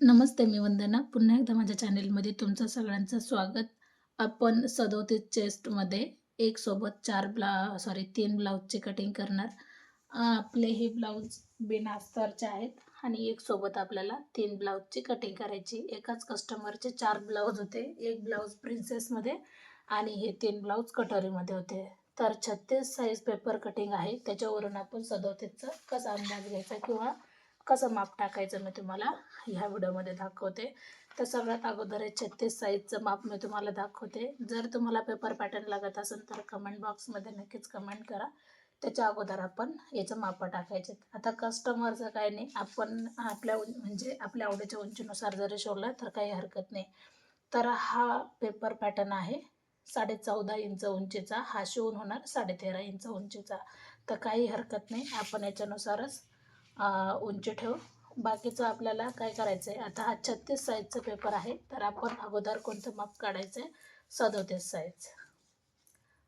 नमस्ते मी वंदना. पुन्हा एकदा माझ्या चॅनेलमध्ये तुमचं सगळ्यांचं स्वागत. आपण सदोतीस चेस्टमध्ये एक सोबत चार ब्ला सॉरी तीन ब्लाऊजची कटिंग करणार. आपले हे ब्लाऊज बिनास्तरचे आहेत आणि एक सोबत आपल्याला तीन ब्लाऊजची कटिंग करायची. एकाच कस्टमरचे चार ब्लाऊज होते. एक ब्लाऊज प्रिन्सेसमध्ये आणि हे तीन ब्लाऊज कटोरीमध्ये होते. तर छत्तीस साईज पेपर कटिंग आहे. त्याच्यावरून आपण सदोतीसचा कसा अंदाज घ्यायचा किंवा कसं माप टाकायचं मी तुम्हाला ह्या व्हिडिओमध्ये दाखवते. तर सगळ्यात अगोदर हे छत्तीस साईजचं माप मी तुम्हाला दाखवते. जर तुम्हाला पेपर पॅटर्न लागत असेल तर कमेंट बॉक्समध्ये नक्कीच कमेंट करा. त्याच्या अगोदर आपण याचं माप टाकायचे. आता कस्टमरचं काय नाही आपण आपल्या म्हणजे आपल्या आवडीच्या उंचीनुसार जरी शिवलं तर काही हरकत नाही. तर हा पेपर पॅटर्न आहे साडे चौदा इंच उंचीचा. हा शिवून होणार साडेतेरा इंच उंचीचा. तर काही हरकत नाही आपण याच्यानुसारच उंची ठेवू. बाकीचं आपल्याला काय करायचं आहे आता हा छत्तीस साईजचा पेपर आहे. तर आपण अगोदर कोणतं माप काढायचं आहे सदोतीस साईज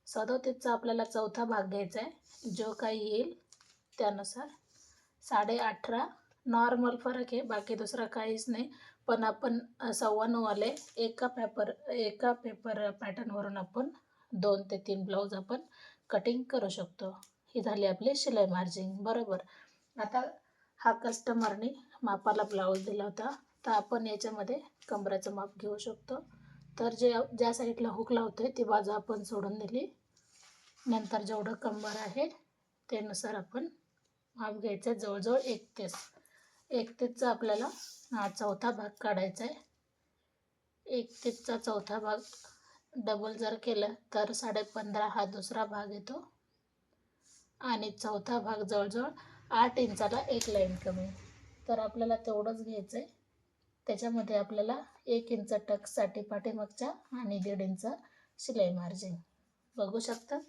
सदोतीसचा आपल्याला चौथा भाग घ्यायचा आहे जो काही येईल त्यानुसार साडे अठरा. नॉर्मल फरक आहे. बाकी दुसरा काहीच नाही. पण आपण सव्वा नऊवाले एका पेपर एका पेपर पॅटर्नवरून आपण दोन ते तीन ब्लाऊज आपण कटिंग करू शकतो. ही झाली आपली शिलाई मार्जिंग बरोबर. आता हा कस्टमरने मापाला ब्लाऊज दिला होता. तर आपण याच्यामध्ये कमराचं माप घेऊ शकतो. तर जे ज्या साईडला हुक लावतोय ती बाजू आपण सोडून दिली. नंतर जेवढं कंबर आहे त्यानुसार आपण माप घ्यायचं आहे जवळजवळ एकतीस एकतीसचा आपल्याला हा चौथा भाग काढायचा आहे एकतीसचा चौथा भाग डबल जर केलं तर साडे पंधरा हा दुसरा भाग येतो. आणि चौथा भाग जवळजवळ आठ इंचाला एक लाईन कमी. तर आपल्याला तेवढंच घ्यायचं आहे त्याच्यामध्ये आपल्याला एक इंच टकसाठी पाठीमागच्या आणि दीड इंच शिलाई मार्जिन बघू शकतात?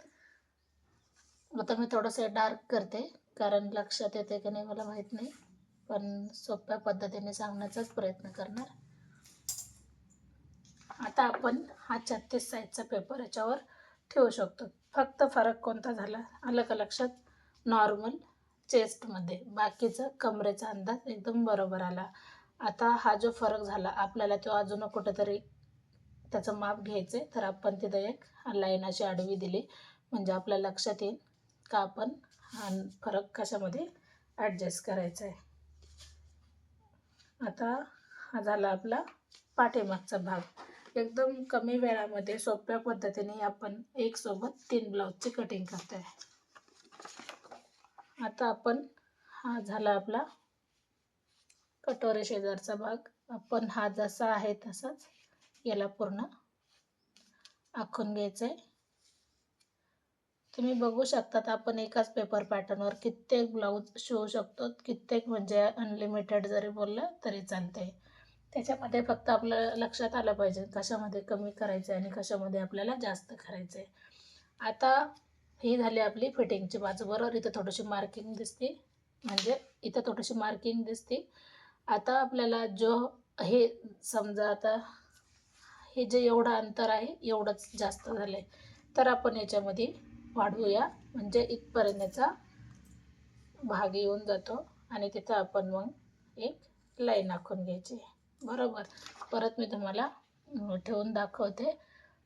आता मी थोडंसं डार्क करते कारण लक्षात येते की नाही मला माहीत नाही. पण सोप्या पद्धतीने सांगण्याचाच प्रयत्न करणार. आता आपण हा छत्तीस साईजचा पेपर याच्यावर ठेवू शकतो. फक्त फरक कोणता झाला? आलं का लक्षात? नॉर्मल चेस्टमध्ये बाकीचं कमरेचा अंदाज एकदम बरोबर आला. आता हा जो फरक झाला आपल्याला तो अजून कुठेतरी त्याचं माप घ्यायचं आहे तर आपण तिथं एक लाईन अशी आडवी दिली. म्हणजे आपल्या लक्षात येईल का आपण हा फरक कशामध्ये ॲडजस्ट करायचा आहे आता हा झाला आपला पाठीमागचा भाग. एकदम कमी वेळामध्ये सोप्या पद्धतीने आपण एक सोबत तीन ब्लाऊजची कटिंग करतोय. आता आपण हा झाला आपला कटोरे शेजारचा भाग. आपण हा जसा आहे तसाच याला पूर्ण आखून घ्यायचं आहे तुम्ही बघू शकतात आपण एकाच पेपर पॅटर्नवर कित्येक ब्लाऊज शिवू शकतो. कित्येक म्हणजे अनलिमिटेड जरी बोललं तरी चालते त्याच्यामध्ये फक्त आपलं लक्षात आलं पाहिजे कशामध्ये कमी करायचं आहे आणि कशामध्ये आपल्याला जास्त करायचं आहे आता ही झाली आपली फिटिंगची बाजू. बरोबर इथं थोडीशी मार्किंग दिसते. म्हणजे इथं थोडीशी मार्किंग दिसते. आता आपल्याला जो हे समजा आता हे जे एवढं अंतर आहे एवढंच जास्त झालं आहे तर आपण याच्यामध्ये वाढवूया. म्हणजे इथपर्यंतचा भाग येऊन जातो आणि तिथं आपण मग एक लाईन आखून घ्यायची. बरोबर. परत मी तुम्हाला ठेवून दाखवते.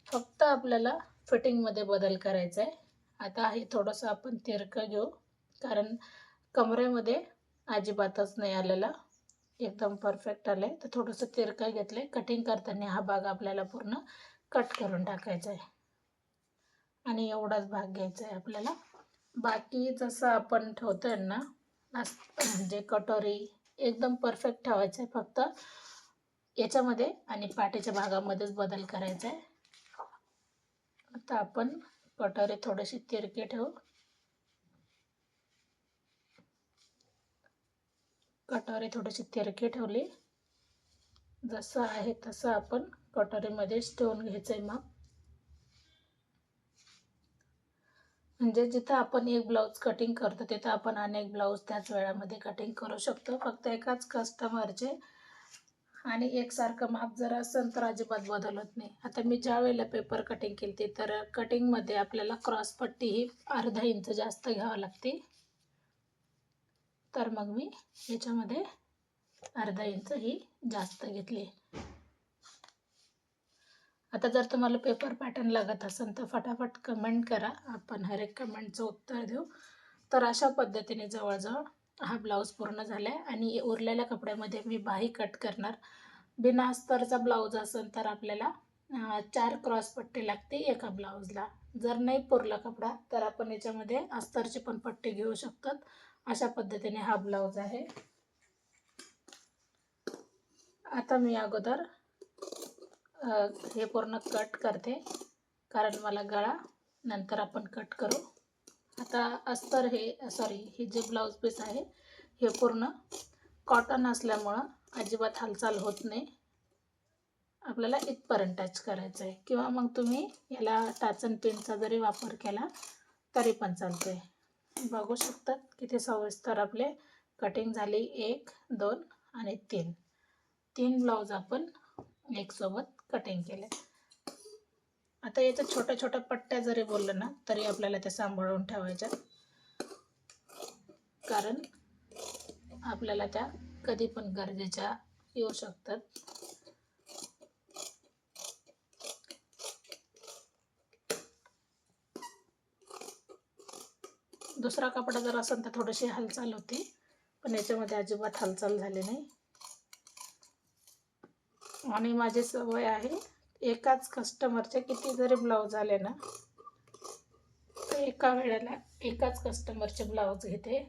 फक्त आपल्याला फिटिंगमध्ये बदल करायचा आहे आता हे थोडंसं आपण तिरकं घेऊ. कारण कमरेमध्ये अजिबातच नाही आलेला. एकदम परफेक्ट आलं आहे तर थोडंसं तिरकं घेतलं आहे कटिंग करताना हा भाग आपल्याला पूर्ण कट करून टाकायचा आहे. आणि एवढाच भाग घ्यायचा आहे आपल्याला. बाकी जसं आपण ठेवतोय ना म्हणजे कटोरी एकदम परफेक्ट ठेवायचं आहे फक्त. याच्यामध्ये आणि पाठीच्या भागामध्येच बदल करायचा आहे. आता आपण कटोरी थोडीशी तिरकी ठेवू. कटोरी थोडीशी तिरकी ठेवली. जसं आहे तसं आपण कटोरीमध्येच ठेवून घ्यायचं आहे मग. म्हणजे जिथं आपण एक ब्लाऊज कटिंग करतो तिथं आपण अनेक ब्लाऊज त्याच वेळामध्ये कटिंग करू शकतो. फक्त एकाच कस्टमरचे आणि एकसारखं माप जर असेल तर अजिबात बदलत नाही. आता मी ज्या वेळेला पेपर कटिंग केली तर कटिंगमध्ये आपल्याला क्रॉस पट्टी ही अर्धा इंच जास्त घ्यावं लागते. तर मग मी याच्यामध्ये अर्धा इंच ही जास्त घेतली. आता जर तुम्हाला पेपर पॅटर्न लागत असेल तर फटाफट कमेंट करा. आपण हर एक कमेंटचं उत्तर देऊ. तर अशा पद्धतीने जवळजवळ हा ब्लाऊज पूर्ण झाला आहे आणि उरलेल्या कपड्यामध्ये मी बाही कट करणार. बिना अस्तरचा ब्लाऊज असेल तर आपल्याला चार क्रॉस पट्टी लागते एका ब्लाऊजला. जर नाही पुरला कपडा तर आपण याच्यामध्ये अस्तरची पण पट्टी घेऊ शकतात. अशा पद्धतीने हा ब्लाऊज आहे. आता मी अगोदर हे पूर्ण कट करते. कारण मला गळा नंतर आपण कट करू. आता अस्तर हे सॉरी हे जे ब्लाऊज पीस आहे हे पूर्ण कॉटन असल्यामुळं अजिबात हालचाल होत नाही. आपल्याला इथपर्यंत टच करायचं आहे. किंवा मग तुम्ही याला टाचन पिनचा जरी वापर केला तरी पण चालते बघू शकतात किती सविस्तर आपले कटिंग झाली एक दोन आणि तीन. तीन ब्लाऊज आपण एकसोबत कटिंग केले. आता याच्या छोट्या छोट्या पट्ट्या जरी बोललं ना तरी आपल्याला त्या सांभाळून ठेवायच्या. कारण आपल्याला त्या कधी पण गरजेच्या येऊ शकतात. दुसरा कपडा जर असेल तर थोडीशी हालचाल होती पण याच्यामध्ये अजिबात हालचाल झाली नाही. आणि माझी सवय आहे एकाच कस्टमरचे किती जरी ब्लाऊज आले ना तर एका वेळेला एकाच कस्टमरचे ब्लाऊज घेते.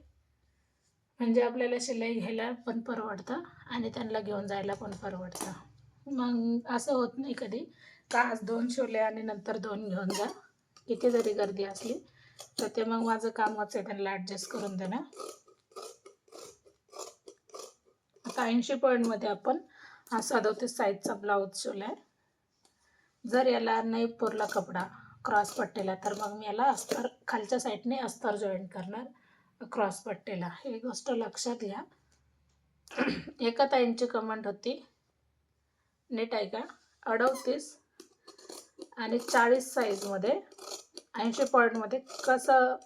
म्हणजे आपल्याला शिलाई घ्यायला पण परवडतं आणि त्यांना घेऊन जायला पण परवडतं. मग असं होत नाही कधी. का आज दोन शिवले आणि नंतर दोन घेऊन जा. किती जरी गर्दी असली तर ते मग माझं कामच आहे त्यांना ॲडजस्ट करून देणं. आता ऐंशी पॉईंटमध्ये आपण हा सदोतीस साईजचा ब्लाऊज शिवला आहे जर याला नाही पुरला कपडा क्रॉस पट्टीला तर मग मी याला अस्तर खालच्या साईडने अस्तर जॉईन करणार क्रॉस पट्टीला. ही गोष्ट लक्षात घ्या. एका ताईंची कमेंट होती. नीट ऐका. अडवतीस आणि चाळीस साईजमध्ये ऐंशी पॉईंटमध्ये कसं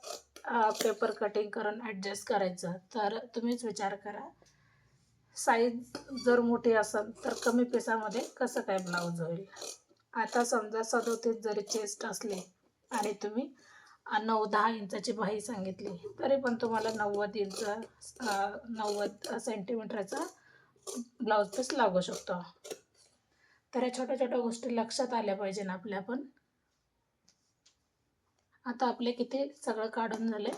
पेपर कटिंग करून ॲडजस्ट करायचं तर तुम्हीच विचार करा. साईज जर मोठी असेल तर कमी पिसामध्ये कसं काय ब्लाऊज होईल? आता समजा सदोतीस जरी चेस्ट असले आणि तुम्ही नऊ दहा इंचाची बाही सांगितली तरी पण तुम्हाला नव्वद इंच नव्वद सेंटीमीटरचा ब्लाऊज पीस लागू शकतो. तर या छोट्या छोट्या गोष्टी लक्षात आल्या पाहिजे ना आपल्या पण. आता आपले किती सगळं काढून झाले.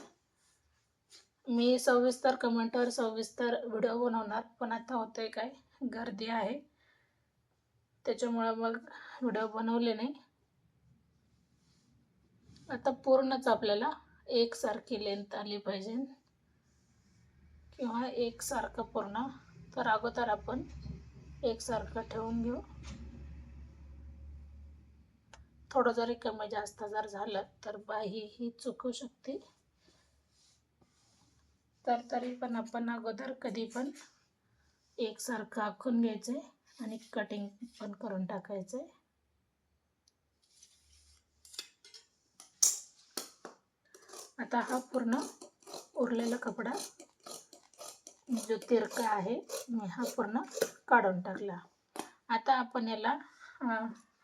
मी सविस्तर कमेंटवर सविस्तर व्हिडिओ बनवणार पण आता होतंय काय? गर्दी आहे. त्याच्यामुळं मग व्हिडिओ बनवले नाही. आता पूर्णच आपल्याला एकसारखी लेंथ आली पाहिजे. किंवा एकसारखं पूर्ण. तर अगोदर आपण एकसारखं ठेवून घेऊ. थोडं जरी कमी जास्त जर झालं तर बाही ही चुकू शकते. तर तरी पण आपण अगोदर कधी पण एकसारखं आखून घ्यायचं आहे आणि कटिंग पण करून टाकायचं आहे आता हा पूर्ण उरलेला कपडा जो तिरका आहे मी हा पूर्ण काढून टाकला. आता आपण याला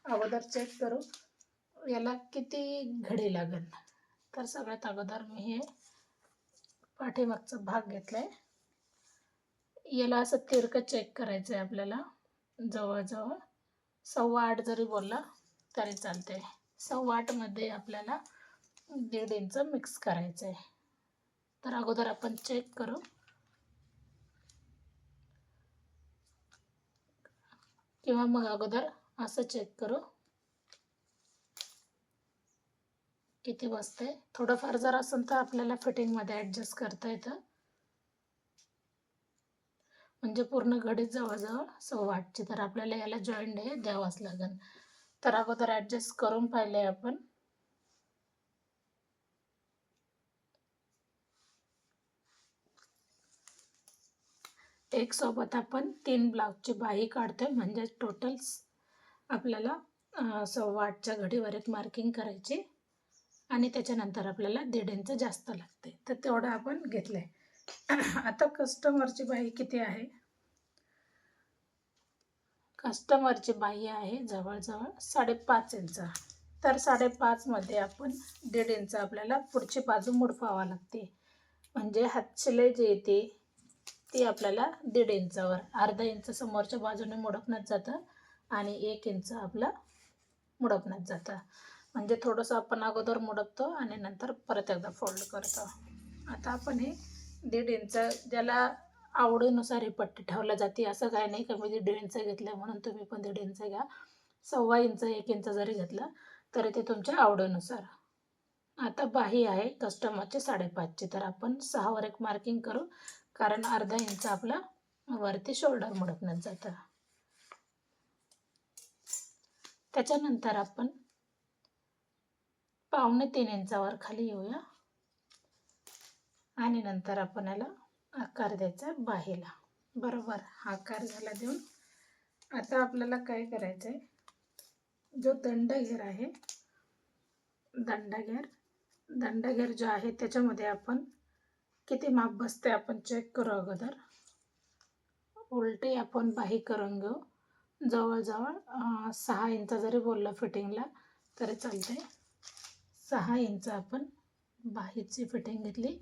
अगोदर चेक करू याला किती घडी लागेल. तर सगळ्यात अगोदर मी हे पाठीमागचा भाग घेतलाय. याला असं तिरकं चेक करायचं आहे आपल्याला. जवळजवळ सव्वा आठ जरी बोलला तरी चालते सव्वा आठमध्ये आपल्याला दीड इंच मिक्स करायचं आहे तर अगोदर आपण चेक करू. किंवा मग अगोदर असं चेक करू. किती बसते थोडंफार जर असेल तर आपल्याला फिटिंगमध्ये ॲडजस्ट करता येतं. म्हणजे पूर्ण घडीत जवळजवळ सव्वा आठची. तर आपल्याला याला जॉईंट हे द्यावंच लागेल. तर अगोदर ॲडजस्ट करून पाहिले आपण. एक सोबत आपण तीन ब्लाउजची बाही काढतोय. म्हणजे टोटल आपल्याला सव्वा आठच्या घडीवर एक मार्किंग करायची. आणि त्याच्यानंतर आपल्याला दीड इंच जास्त लागते तर तेवढं आपण घेतलं आहे आता कस्टमरची बाई किती आहे? कस्टमरची बाई आहे जवळजवळ साडेपाच इंच. तर साडेपाचमध्ये आपण दीड इंच आपल्याला पुढची बाजू मुडपावा लागते. म्हणजे हातशिलाई जी येते ती आपल्याला दीड इंचावर अर्धा इंच समोरच्या बाजूने मुडपण्यात जातं आणि एक इंच आपला मुडपण्यात जातं. म्हणजे थोडंसं आपण अगोदर मुडपतो आणि नंतर परत एकदा फोल्ड करतो. आता आपण हे दीड इंच ज्याला आवडीनुसार ही पट्टी ठेवल्या जाते. असं काय नाही का मी दीड इंच घेतलं म्हणून तुम्ही पण दीड इंच घ्या. सव्वा इंच एक इंच जरी घेतलं तरी ते तुमच्या आवडीनुसार. आता बाही आहे कस्टमरचे साडेपाचचे तर आपण सहावर एक मार्किंग करू कारण अर्धा इंच आपला वरती शोल्डर मुडकण्यात जातं. त्याच्यानंतर आपण पावणे तीन इंचावर खाली येऊया. आणि नंतर आपण याला आकार द्यायचा बाहेला. बरोबर हा आकार झाला देऊन आता आपल्याला काय करायचं आहे जो दंडघेर आहे दंडघेर दंडघेर जो आहे त्याच्यामध्ये आपण किती माप बसते आपण चेक करू अगोदर. उलटे आपण बाही करून घेऊ जवळजवळ सहा इंच जरी बोललं फिटिंगला तरी चालते सहा इंच आपण बाहीची फिटिंग घेतली.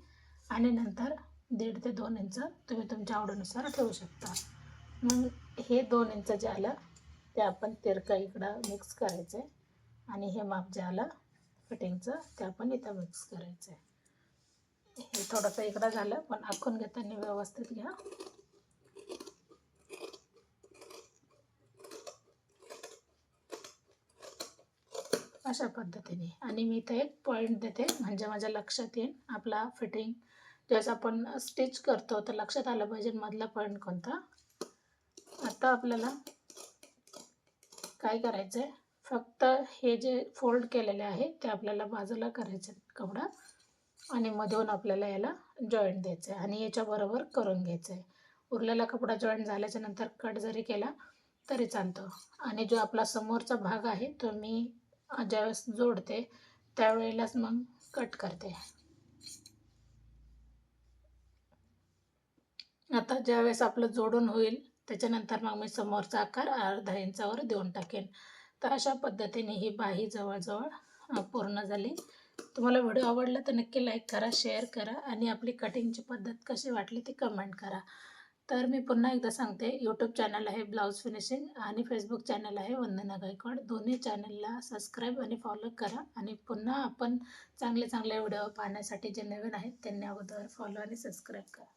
आणि नंतर दीड ते दोन इंच तुम्ही तुमच्या आवडीनुसार ठेवू शकता. मग हे दोन इंच जे आलं ते आपण तिरका इकडं मिक्स करायचं आहे आणि हे माप जे आलं फिटिंगचं ते आपण इथं मिक्स करायचं आहे हे थोडंसं इकडं झालं पण आखून घेताना व्यवस्थित घ्या. अशा पद्धतीने. आणि मी इथं एक पॉईंट देते म्हणजे माझ्या लक्षात येईल आपला फिटिंग ज्यावेळेस आपण स्टिच करतो. तर लक्षात आलं पाहिजे मधला पॉईंट कोणता. आता आपल्याला काय करायचं आहे फक्त हे जे फोल्ड केलेले आहे ते आपल्याला बाजूला करायचे कपडा. आणि मधून आपल्याला याला जॉईंट द्यायचं आहे आणि याच्याबरोबर करून घ्यायचं आहे उरलेला कपडा जॉईंट झाल्याच्यानंतर कट जरी केला तरी चालतो. आणि जो आपला समोरचा भाग आहे तो मी ज्यावेळेस जोडते त्यावेळेलाच मग कट करते. आता ज्यावेळेस आपलं जोडून होईल त्याच्यानंतर मग मी समोरचा आकार अर्धा इंचावर देऊन टाकेन. तर अशा पद्धतीने ही बाही जवळजवळ पूर्ण झाली. तुम्हाला व्हिडिओ आवडला तर नक्की लाईक करा शेअर करा आणि आपली कटिंगची पद्धत कशी वाटली ती कमेंट करा. तर मी पुन्हा एकदा सांगते यूट्यूब चॅनल आहे ब्लाऊज फिनिशिंग आणि फेसबुक चॅनल आहे वंदना गायकवाड. दोन्ही चॅनलला सबस्क्राईब आणि फॉलो करा आणि पुन्हा आपण चांगले चांगले व्हिडिओ पाहण्यासाठी जे नवीन आहेत त्यांनी अगोदर फॉलो आणि सबस्क्राईब करा.